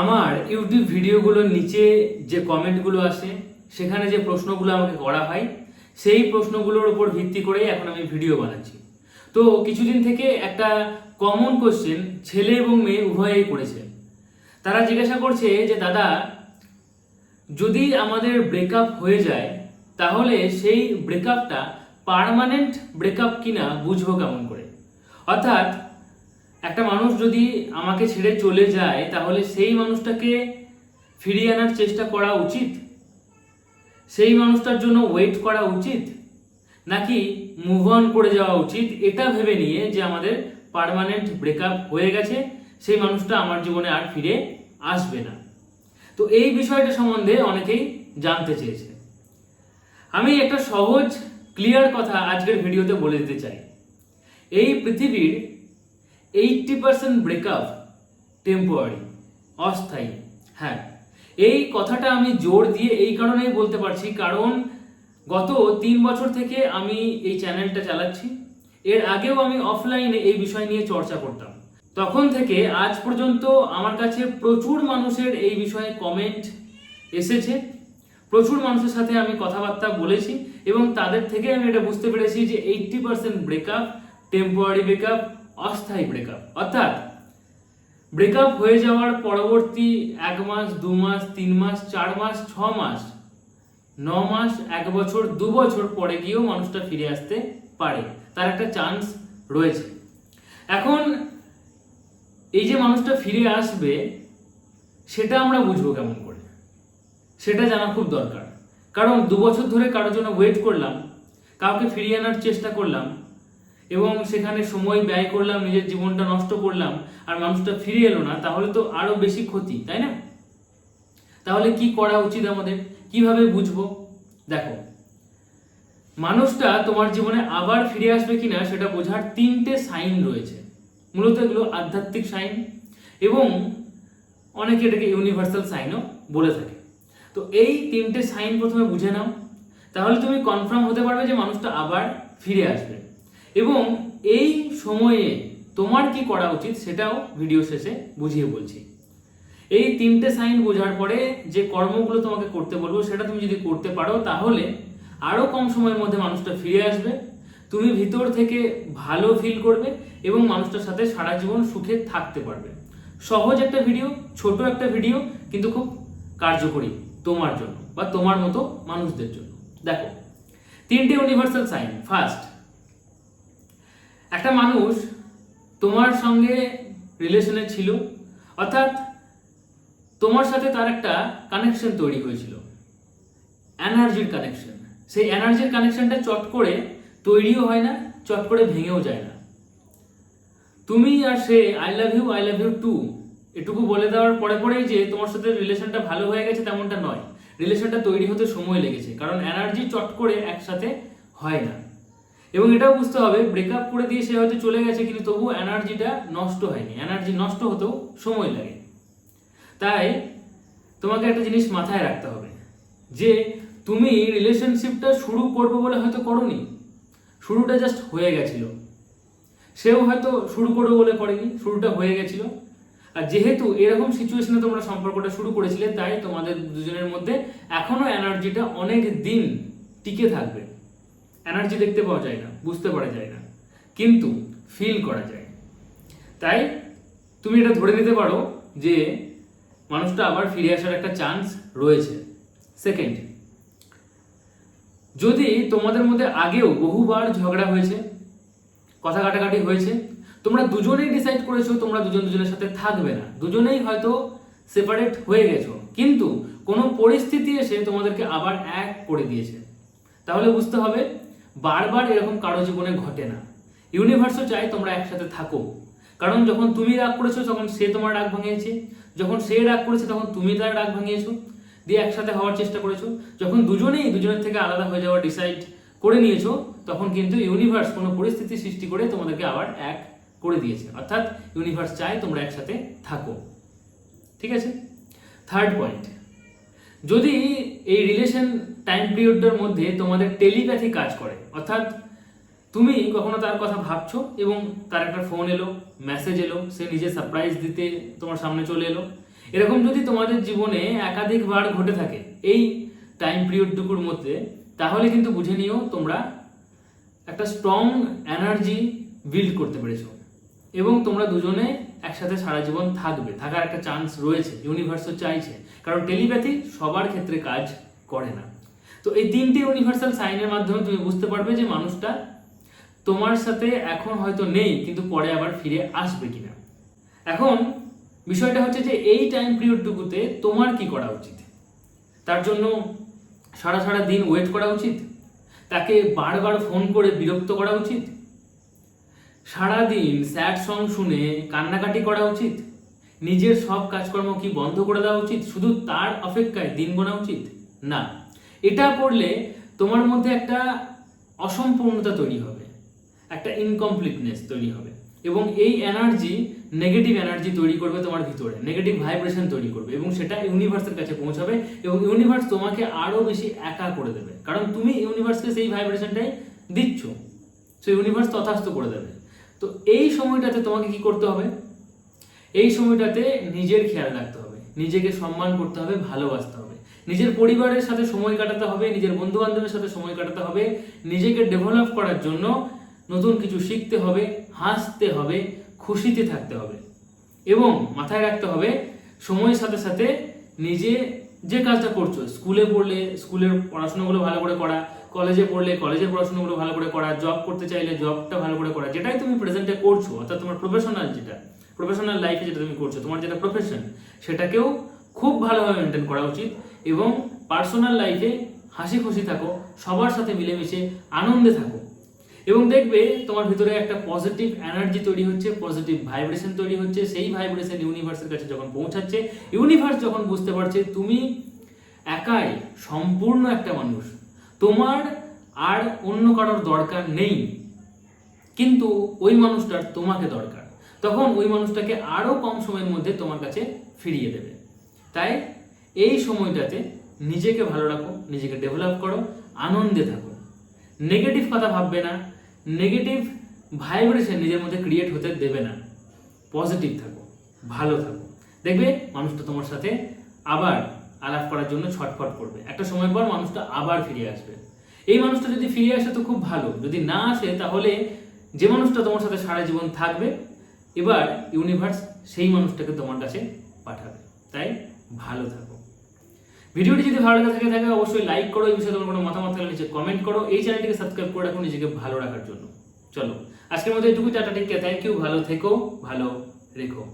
আমার ইউটিউব ভিডিওগুলোর নিচে যে কমেন্টগুলো আসে, সেখানে যে প্রশ্নগুলো আমাকে করা হয়, সেই প্রশ্নগুলোর উপর ভিত্তি করেই এখন আমি ভিডিও বানাচ্ছি। তো কিছুদিন থেকে একটা কমন কোশ্চেন ছেলে এবং মেয়ে উভয়েই করেছে। তারা জিজ্ঞাসা করছে যে, দাদা, যদি আমাদের ব্রেকআপ হয়ে যায়, তাহলে সেই ব্রেকআপটা পার্মানেন্ট ব্রেকআপ কিনা বুঝব কেমন করে? অর্থাৎ একটা মানুষ যদি আমাকে ছেড়ে চলে যায়, তাহলে সেই মানুষটাকে ফিরিয়ে আনার চেষ্টা করা উচিত? সেই মানুষটার জন্য ওয়েট করা উচিত? নাকি মুভ অন করে যাওয়া উচিত? এটা ভেবে নিয়ে যে আমাদের পার্মানেন্ট ব্রেকআপ হয়ে গেছে, সেই মানুষটা আমার জীবনে আর ফিরে আসবে না। তো এই বিষয়টা সম্বন্ধে অনেকেই জানতে চেয়েছে। আমি একটা সহজ ক্লিয়ার কথা আজকের ভিডিওতে বলে দিতে চাই। এই পৃথিবীর এইটটি পার্সেন্ট ব্রেকআপ টেম্পোয়ারি অস্থায়ী। হ্যাঁ এই কথাটা আমি জোর দিয়ে এই কারণেই বলতে পারছি, কারণ গত তিন বছর থেকে আমি এই চ্যানেলটা চালাচ্ছি। এর আগেও আমি অফলাইনে এই বিষয় নিয়ে চর্চা করতাম। তখন থেকে আজ পর্যন্ত আমার কাছে প্রচুর মানুষের এই বিষয়ে কমেন্ট এসেছে। প্রচুর মানুষের সাথে আমি কথাবার্তা বলেছি এবং তাদের থেকে আমি এটা বুঝতে পেরেছি যে eighty percent breakup temporary breakup অস্থায়ী ব্রেকআপ অর্থাৎ ব্রেকআপ হয়ে যাওয়ার পরবর্তী এক মাস, দু মাস, তিন মাস, চার মাস, ছ মাস, ন মাস, এক বছর, দু বছর পরে গিয়েও মানুষটা ফিরে আসতে পারে। তার একটা চান্স রয়েছে। এখন এই যে মানুষটা ফিরে আসবে, সেটা আমরা বুঝব কেমন করে? সেটা জানা খুব দরকার। কারণ দু বছর ধরে কারোর জন্য ওয়েট করলাম, কাউকে ফিরিয়ে আনার চেষ্টা করলাম এবং সেখানে সময় ব্যয় করলাম, নিজের জীবনটা নষ্ট করলাম, আর মানুষটা ফিরে এলো না, তাহলে তো আরও বেশি ক্ষতি, তাই না? তাহলে কি করা উচিত আমাদের? কীভাবে বুঝব? দেখো, মানুষটা তোমার জীবনে আবার ফিরে আসবে কিনা সেটা বোঝার তিনটে সাইন রয়েছে। মূলত এগুলো আধ্যাত্মিক সাইন এবং অনেকে এটাকে ইউনিভার্সাল সাইনও বলে থাকে। তো এই তিনটে সাইন প্রথমে বুঝে নাও, তাহলে তুমি কনফার্ম হতে পারবে যে মানুষটা আবার ফিরে আসবে। এবং এই সময়ে তোমার কি করা উচিত সেটাও ভিডিও শেষে বুঝিয়ে বলছি। এই তিনটে সাইন বোঝার পরে যে কর্মগুলো তোমাকে করতে বলব সেটা তুমি যদি করতে পারো, তাহলে আরও কম সময়ের মধ্যে মানুষটা ফিরে আসবে। তুমি ভিতর থেকে ভালো ফিল করবে এবং মানুষটার সাথে সারা জীবন সুখে থাকতে পারবে। সহজ একটা ভিডিও ছোট একটা ভিডিও কিন্তু খুব কার্যকরী তোমার জন্য বা তোমার মতো মানুষদের জন্য। দেখো, তিনটে ইউনিভার্সাল সাইন ফার্স্ট একটা মানুষ তোমার সঙ্গে রিলেশনে ছিল, অর্থাৎ তোমার সাথে তার একটা কানেকশন তৈরি হয়েছিল এনার্জির কানেকশন সেই এনার্জির কানেকশনটা চট করে তৈরিও হয় না, চট করে ভেঙেও যায় না। তুমি আর সে I love you I love you too এটুকু বলে দেওয়ার পরে পরেই যে তোমার সাথে রিলেশনটা ভালো হয়ে গেছে তেমনটা নয়। রিলেশনটা তৈরি হতে সময় লেগেছে, কারণ এনার্জি চট করে একসাথে হয় না। এবং এটাও বুঝতে হবে ব্রেকআপ করে দিয়ে সে হয়তো চলে গেছে, কিন্তু তবু এনার্জিটা নষ্ট হয়নি। এনার্জি নষ্ট হতেও সময় লাগে। তাই তোমাকে একটা জিনিস মাথায় রাখতে হবে, যে তুমি রিলেশনশিপটা শুরু করব বলে হয়তো করনি। শুরুটা জাস্ট হয়ে গেছিল। সেও হয়তো শুরু করব বলে করেনি, শুরুটা হয়ে গেছিল। আর যেহেতু এরকম সিচুয়েশনে তোমরা সম্পর্কটা শুরু করেছিলে, তাই তোমাদের দুজনের মধ্যে এখনও এনার্জিটা অনেক দিন টিকে থাকবে। এনার্জি দেখতে পাওয়া যায় না, বুঝতে পারা যায় না। কিন্তু ফিল করা যায়। তাই তুমি এটা ধরে নিতে পারো যে মানুষটা আবার ফিরে আসার একটা চান্স রয়েছে। সেকেন্ড যদি তোমাদের মধ্যে আগেও বহুবার ঝগড়া হয়েছে, কথা কাটাকাটি হয়েছে, তোমরা দুজনেই ডিসাইড করেছ তোমরা দুজন দুজনের সাথে থাকবে না। দুজনেই হয়তো সেপারেট হয়ে গেছো। কিন্তু কোনো পরিস্থিতি এসে তোমাদেরকে আবার এক করে দিয়েছে। তাহলে বুঝতে হবে বারবার এরকম কারও জীবনে ঘটে না। ইউনিভার্সও চাই তোমরা একসাথে থাকো। কারণ যখন তুমি রাগ করেছ, তখন সে তোমার রাগ ভাঙিয়েছে। যখন সে রাগ করেছে, তখন তুমি তার রাগ ভাঙিয়েছো। দিয়ে একসাথে হওয়ার চেষ্টা করেছ। যখন দুজনেই দুজনের থেকে আলাদা হয়ে যাওয়ার ডিসাইড করে নিয়েছো, তখন কিন্তু ইউনিভার্স কোনো পরিস্থিতি সৃষ্টি করে তোমাদেরকে আবার এক করে দিয়েছে। অর্থাৎ ইউনিভার্স চায় তোমরা একসাথে থাকো। ঠিক আছে? থার্ড পয়েন্ট যদি এই রিলেশন টাইম পিরিয়ডটার মধ্যে তোমাদের টেলিপ্যাথি কাজ করে। অর্থাৎ তুমি কখনো তার কথা ভাবছ এবং তার একটা ফোন এলো মেসেজ এলো, সে নিজে সারপ্রাইজ দিতে তোমার সামনে চলে এলো। এরকম যদি তোমাদের জীবনে একাধিকবার ঘটে থাকে এই টাইম পিরিয়ডটুকুর মধ্যে, তাহলে কিন্তু বুঝে নিও তোমরা একটা স্ট্রং এনার্জি বিল্ড করতে পেরেছ এবং তোমরা দুজনে একসাথে সারা জীবন থাকবে। থাকার একটা চান্স রয়েছে ইউনিভার্সও চাইছে। কারণ টেলিপ্যাথি সবার ক্ষেত্রে কাজ করে না। তো এই তিনটে ইউনিভার্সাল সাইনের মাধ্যমে তুমি বুঝতে পারবে যে মানুষটা তোমার সাথে এখন হয়তো নেই, কিন্তু পরে আবার ফিরে আসবে কিনা। এখন বিষয়টা হচ্ছে যে এই টাইম পিরিয়ডটুকুতে তোমার কি করা উচিত? তার জন্য সারা সারা দিন ওয়েট করা উচিত? তাকে বারবার ফোন করে বিরক্ত করা উচিত? সারাদিন স্যাড সং শুনে কান্নাকাটি করা উচিত? নিজের সব কাজকর্ম কি বন্ধ করে দেওয়া উচিত? শুধু তার অপেক্ষায় দিন গোনা উচিত? না। এটা করলে তোমার মধ্যে একটা অসম্পূর্ণতা তৈরি হবে, একটা ইনকমপ্লিটনেস তৈরি হবে এবং এই এনার্জি নেগেটিভ এনার্জি তৈরি করবে তোমার ভিতরে নেগেটিভ ভাইব্রেশন তৈরি করবে এবং সেটা ইউনিভার্সের কাছে পৌঁছাবে এবং ইউনিভার্স তোমাকে আরও বেশি একা করে দেবে। কারণ তুমি ইউনিভার্সকে সেই ভাইব্রেশনটাই দিচ্ছ সো ইউনিভার্স তথাস্থ করে দেবে। তো এই সময়টাতে তোমাকে কি করতে হবে? এই সময়টাতে নিজের খেয়াল রাখতে হবে, নিজেকে সম্মান করতে হবে, ভালোবাসতে হবে। নিজের পরিবারের সাথে সময় কাটাতে হবে, নিজের বন্ধু বান্ধবের সাথে সময় কাটাতে হবে, নিজেকে ডেভেলপ করার জন্য নতুন কিছু শিখতে হবে, হাসতে হবে, খুশিতে থাকতে হবে এবং মাথায় রাখতে হবে, সময়ের সাথে সাথে নিজে যে কাজটা করছ, স্কুলে পড়লে, স্কুলের পড়াশোনাগুলো ভালো করে করা কলেজে পড়লে কলেজের পড়াশোনাগুলো ভালো করে করা জব করতে চাইলে জবটা ভালো করে করা, যেটাই তুমি প্রেজেন্টে করছ, অর্থাৎ তোমার প্রফেশনাল যেটা প্রফেশনাল লাইফে যেটা তুমি করছ, তোমার যেটা প্রফেশন সেটাকেও খুব ভালোভাবে মেনটেন করা উচিত। এবং পার্সোনাল লাইফে হাসি খুশি থাকো, সবার সাথে মিলেমিশে আনন্দে থাকো। এবং দেখবে তোমার ভিতরে একটা পজিটিভ এনার্জি তৈরি হচ্ছে পজিটিভ ভাইব্রেশন তৈরি হচ্ছে, সেই ভাইব্রেশন ইউনিভার্সের কাছে যখন পৌঁছাচ্ছে ইউনিভার্স যখন বুঝতে পারছে তুমি একাই সম্পূর্ণ একটা মানুষ। তোমার আর অন্য কারোর দরকার নেই। কিন্তু ওই মানুষটার তোমাকে দরকার। তখন ওই মানুষটাকে আরও কম সময়ের মধ্যে তোমার কাছে ফিরিয়ে দেবে। তাই এই সময়টাতে নিজেকে ভালো রাখো, নিজেকে ডেভেলপ করো, আনন্দে থাকো। নেগেটিভ কথা ভাববে না নেগেটিভ ভাইব্রেশন নিজের মধ্যে ক্রিয়েট হতে দেবে না। পজিটিভ থাকো, ভালো থাকো। দেখবে মানুষটা তোমার সাথে আবার আলাপ করার জন্য ছটফট করবে। একটা সময় পর মানুষটা আবার ফিরে আসবে। এই মানুষটা যদি ফিরে আসে তো খুব ভালো। যদি না আসে তাহলে যে মানুষটা তোমার সাথে সারা জীবন থাকবে, এবার ইউনিভার্স সেই মানুষটাকে তোমার কাছে পাঠাবে। তাই ভালো থাকো। ভিডিওটি যদি ভালো লাগে থাকে অবশ্যই লাইক করো, এই বিষয়ে তোমার কোনো মতামত থাকলে নিচে কমেন্ট করো। এই চ্যানেলটিকে সাবস্ক্রাইব করে রাখো নিজেকে ভালো রাখার জন্য। চলো, আজকের মধ্যে এটুকু টাটা টেক থ্যাংক ইউ ভালো থেকো, ভালো রেখো।